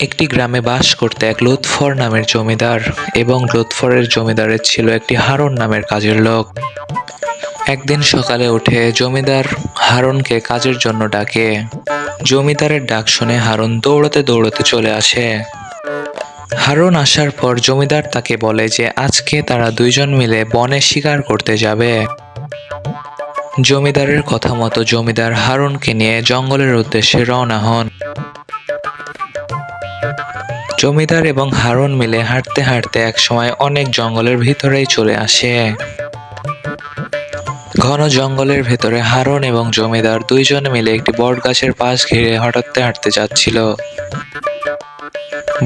একটি গ্রামে বাস করতে এক লুৎফর নামের জমিদার এবং লুৎফরের জমিদারের ছিল একটি হারুন নামের কাজের লোক। একদিন সকালে উঠে জমিদার হারুনকে কাজের জন্য ডাকে। জমিদারের ডাক শুনে হারুন দৌড়তে দৌড়তে চলে আসে। হারুন আসার পর জমিদার তাকে বলে যে, আজকে তারা দুইজন মিলে বনে শিকার করতে যাবে। জমিদারের কথা মতো জমিদার হারুনকে নিয়ে জঙ্গলের উদ্দেশ্যে রওনা হন। জমিদার এবং হারুন মিলে হাঁটতে হাঁটতে একসময় অনেক জঙ্গলের ভিতরেই চলে আসে। ঘন জঙ্গলের ভেতরে হারুন এবং জমিদার দুইজন মিলে একটি বট গাছের পাশ ঘিরে হাঁটতে হাঁটতে যাচ্ছিল।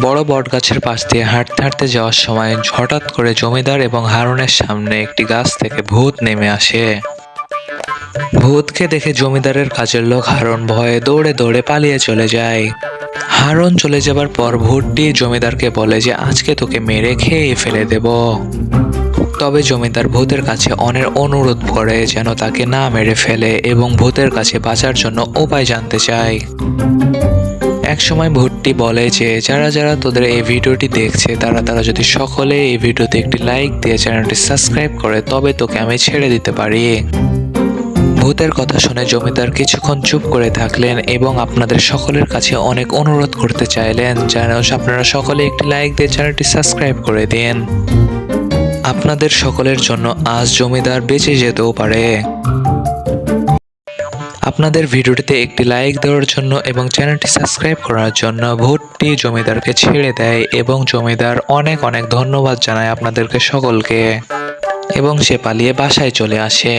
বড় বট গাছের পাশ দিয়ে হাঁটতে হাঁটতে যাওয়ার সময় হঠাৎ করে জমিদার এবং হারুনের সামনে একটি গাছ থেকে ভূত নেমে আসে। ভূতকে দেখে জমিদারের কাজের লোক হারুন ভয়ে দৌড়ে দৌড়ে পালিয়ে চলে যায়। হারুন চলে যাবার পর ভূতটি জমিদারকে বলে যে, আজকে তোকে মেরে খেয়ে ফেলে দেব। তবে জমিদার ভূতের কাছে অনেক অনুরোধ করে যেন তাকে না মেরে ফেলে এবং ভূতের কাছে বাঁচার জন্য উপায় জানতে চায়। একসময় ভূতটি বলে যে, যারা যারা তোদের এই ভিডিওটি দেখছে, তারা তারা যদি সকলে এই ভিডিওতে একটি লাইক দিয়ে চ্যানেলটি সাবস্ক্রাইব করে, তবে তোকে আমি ছেড়ে দিতে পারি। ভূতের কথা শুনে জমিদার কিছুক্ষণ চুপ করে থাকলেন এবং আপনাদের সকলের কাছে অনেক অনুরোধ করতে চাইলেন যেন আপনারা সকলে একটি লাইক দিয়ে চ্যানেলটি সাবস্ক্রাইব করে দিন। আপনাদের সকলের জন্য আজ জমিদার বেঁচে যেতেও পারে। আপনাদের ভিডিওটিতে একটি লাইক দেওয়ার জন্য এবং চ্যানেলটি সাবস্ক্রাইব করার জন্য ভোটটি জমিদারকে ছেড়ে দেয় এবং জমিদার অনেক অনেক ধন্যবাদ জানায় আপনাদেরকে সকলকে। এবং সে পালিয়ে বাসায় চলে আসে।